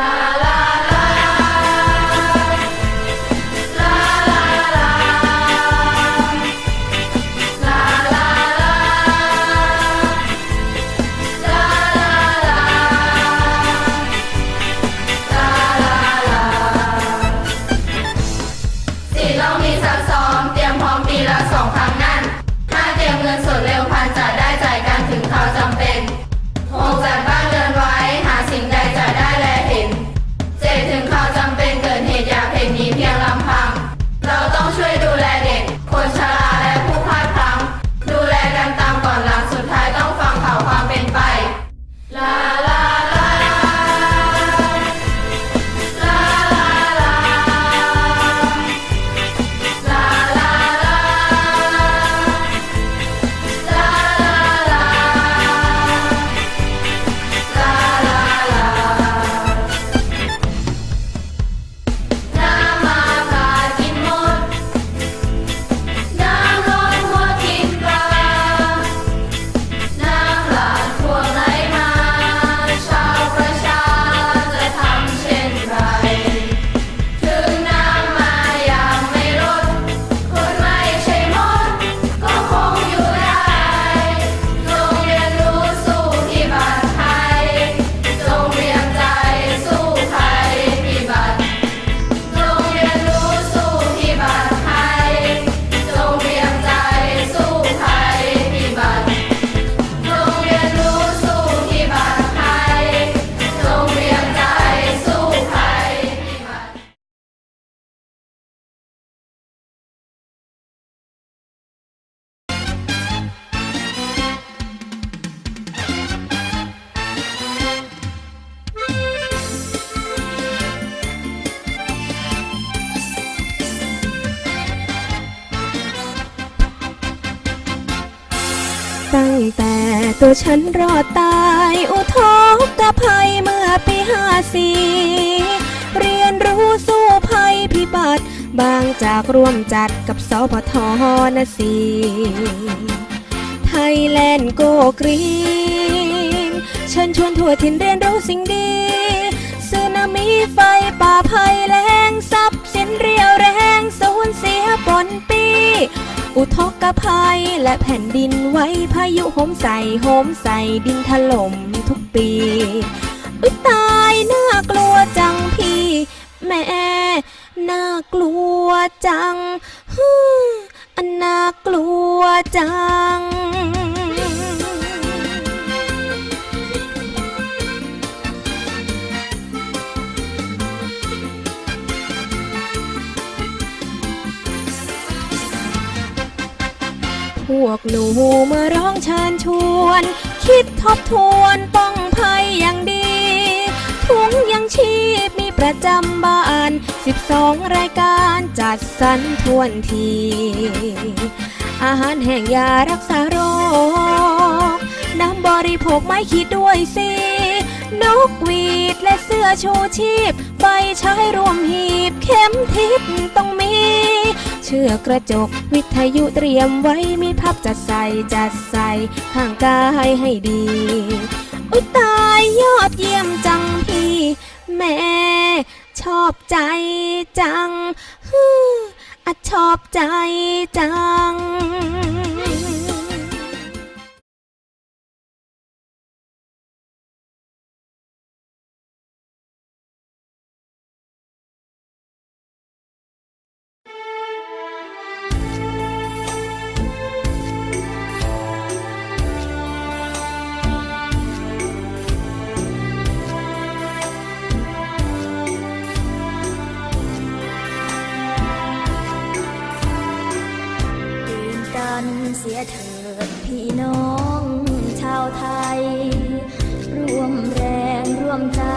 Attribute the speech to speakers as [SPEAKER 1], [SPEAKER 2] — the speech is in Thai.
[SPEAKER 1] La. ต่ตัว
[SPEAKER 2] ฉันรอดตายอุทกภัยเมื่อปีห้าสี่เรียนรู้สู้ภัยพิบัติบางจากร่วมจัดกับสพทนะสีไทยแลนด์โกกรีนเชิญชวนทั่วถิ่นเรียนรู้สิ่งดีสึนามิไฟป่าภัยแรงทรัพย์สินเรียวแรงสูญเสียปนปี อุทกภัยและแผ่นดินไหวพายุโหมใส่โหมใส่ดินถล่มทุกปีอุยตายน่ากลัวจังพี่แม่น่ากลัวจังฮึอันน่ากลัวจัง วกหนูเมื่อร้องเชิญชวน คิดทบทวนป้องภัยอย่างดี ถุงยังชีพมีประจำบ้าน 12 รายการจัดสรรทวนที อาหารแห้งยารักษาโรค น้ำบริโภคไม่คิดด้วยสินกหวีดและเสื้อชูชีพไฟใช้รวมหีบ ข็มทิศต้องมี เชือกกระจกวิทยุเตรียมไว้มีพับจัดใส่จัดใส่ข้างกายให้ดี อุ้ยตายยอดเยี่ยมจังพี่ แม่ชอบใจจังฮึอชอบใจจัง
[SPEAKER 3] long time.